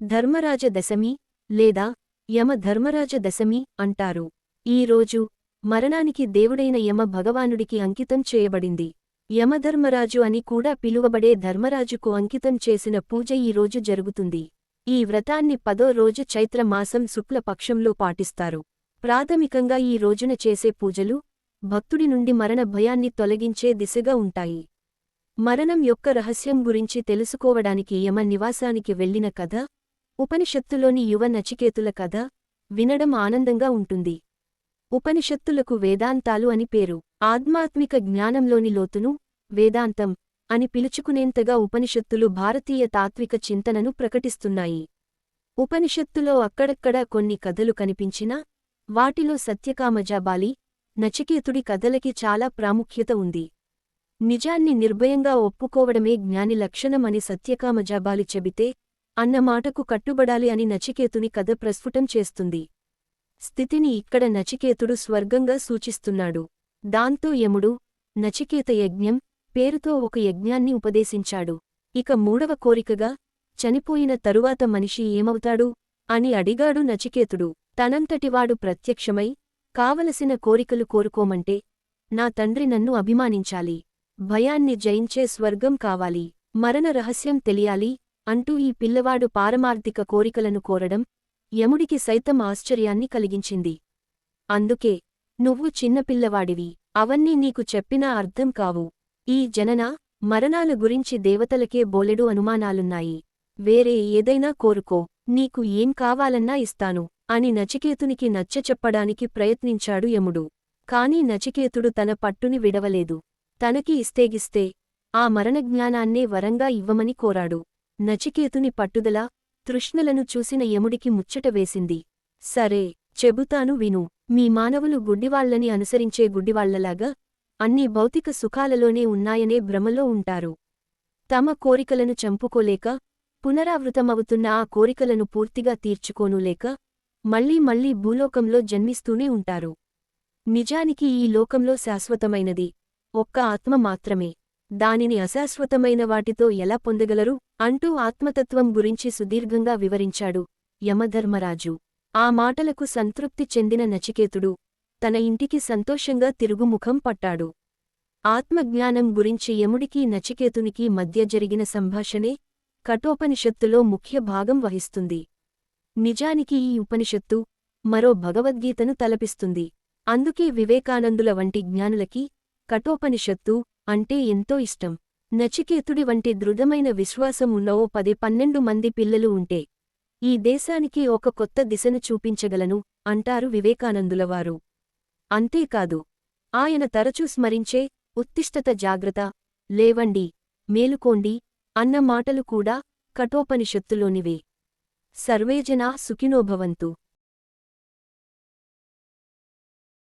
ధర్మరాజ దశమి లేదా యమ ధర్మరాజ దశమి అంటారు. ఈ రోజు మరణానికి దేవుడైన యమ భగవానుడికి అంకితం చేయబడింది. యమధర్మరాజు అని కూడా పిలువబడే ధర్మరాజుకు అంకితం చేసిన పూజ ఈ రోజు జరుగుతుంది. ఈ వ్రతాన్ని పదో రోజు చైత్ర మాసం పాటిస్తారు. ప్రాథమికంగా ఈ రోజున చేసే పూజలు భక్తుడి నుండి మరణ భయాన్ని తొలగించే దిశగా ఉంటాయి. మరణం యొక్క రహస్యం గురించి తెలుసుకోవడానికి యమ నివాసానికి వెళ్ళిన కథ ఉపనిషత్తులోని యువ నచికేతుల కథ వినడం ఆనందంగా ఉంటుంది. ఉపనిషత్తులకు వేదాంతాలు అని పేరు. ఆధ్యాత్మిక జ్ఞానంలోని లోతును వేదాంతం అని పిలుచుకునేంతగా ఉపనిషత్తులు భారతీయ తాత్విక చింతనను ప్రకటిస్తున్నాయి. ఉపనిషత్తులో అక్కడక్కడా కొన్ని కథలు కనిపించినా వాటిలో సత్యకామజాబాలి నచికేతుడి కథలకి చాలా ప్రాముఖ్యత ఉంది. నిజాన్ని నిర్భయంగా ఒప్పుకోవడమే జ్ఞాని లక్షణమని సత్యకామజాబాలి చెబితే అన్న మాటకు కట్టుబడాలి అని నచికేతుని కథ ప్రస్ఫుటం చేస్తుంది. స్థితిని ఇక్కడ నచికేతుడు స్వర్గంగా సూచిస్తున్నాడు. దాంతో యముడు నచికేత యజ్ఞం పేరుతో ఒక యజ్ఞాన్ని ఉపదేశించాడు. ఇక మూడవ కోరికగా చనిపోయిన తరువాత మనిషి ఏమవుతాడు? అని అడిగాడు నచికేతుడు. తనంతటివాడు ప్రత్యక్షమై కావలసిన కోరికలు కోరుకోమంటే నా తండ్రి నన్ను అభిమానించాలి. భయాన్ని జయించే స్వర్గం కావాలి. మరణ రహస్యం తెలియాలి. అంటూ ఈ పిల్లవాడు పారమార్థిక కోరికలను కోరడం యముడికి సైతం ఆశ్చర్యాన్ని కలిగించింది. అందుకే నువ్వు చిన్నపిల్లవాడివి అవన్నీ నీకు చెప్పినా అర్థం కావు. ఈ జనన మరణాల గురించి దేవతలకే బోలెడు అనుమానాలున్నాయి. వేరే ఏదైనా కోరుకో నీకు ఏం కావాలన్నా ఇస్తాను అని నచికేతునికి నచ్చచెప్పడానికి ప్రయత్నించాడు యముడు. కాని నచికేతుడు తన పట్టుని విడవలేదు. తనకి ఇస్తేగిస్తే ఆ మరణజ్ఞానాన్నే వరంగా ఇవ్వమని కోరాడు. నచికేతుని పట్టుదల తృష్ణలను చూసిన యముడికి ముచ్చట వేసింది. సరే చెబుతాను విను మీ మానవులు గుడ్డివాళ్ళని అనుసరించే గుడ్డివాళ్ళలాగా అన్ని భౌతిక సుఖాలలోనే ఉన్నాయనే భ్రమలో ఉంటారు. తమ కోరికలను చంపుకోలేక పునరావృతమవుతున్న ఆ కోరికలను పూర్తిగా తీర్చుకోనులేక మళ్ళీ మళ్ళీ భూలోకంలో జన్మిస్తూనే ఉంటారు. నిజానికి ఈ లోకంలో శాశ్వతమైనది ఒక్క ఆత్మ మాత్రమే. దానిని అశాశ్వతమైన వాటితో ఎలా పొందగలరు? అంటూ ఆత్మతత్వం గురించి సుదీర్ఘంగా వివరించాడు యమధర్మరాజు. ఆ మాటలకు సంతృప్తి చెందిన నచికేతుడు తన ఇంటికి సంతోషంగా తిరుగుముఖం పట్టాడు. ఆత్మజ్ఞానం గురించి యముడికి నచికేతునికి మధ్య జరిగిన సంభాషణే కఠోపనిషత్తులో ముఖ్య భాగం వహిస్తుంది. నిజానికి ఈ ఉపనిషత్తు మరో భగవద్గీతను తలపిస్తుంది. అందుకే వివేకానందుల వంటి జ్ఞానులకి కఠోపనిషత్తు అంటే ఎంతో ఇష్టం. నచికేతుడి వంటి దృఢమైన విశ్వాసం ఉన్న ఓ పది పన్నెండు మంది పిల్లలు ఉంటే ఈ దేశానికి ఒక కొత్త దిశను చూపించగలను అంటారు వివేకానందులవారు. అంతేకాదు ఆయన తరచూ స్మరించే ఉత్తిష్టత జాగ్రత్త లేవండి మేలుకోండి అన్న మాటలు కూడా కఠోపనిషత్తులోనివే. సర్వేజనా సుఖినోభవంతు.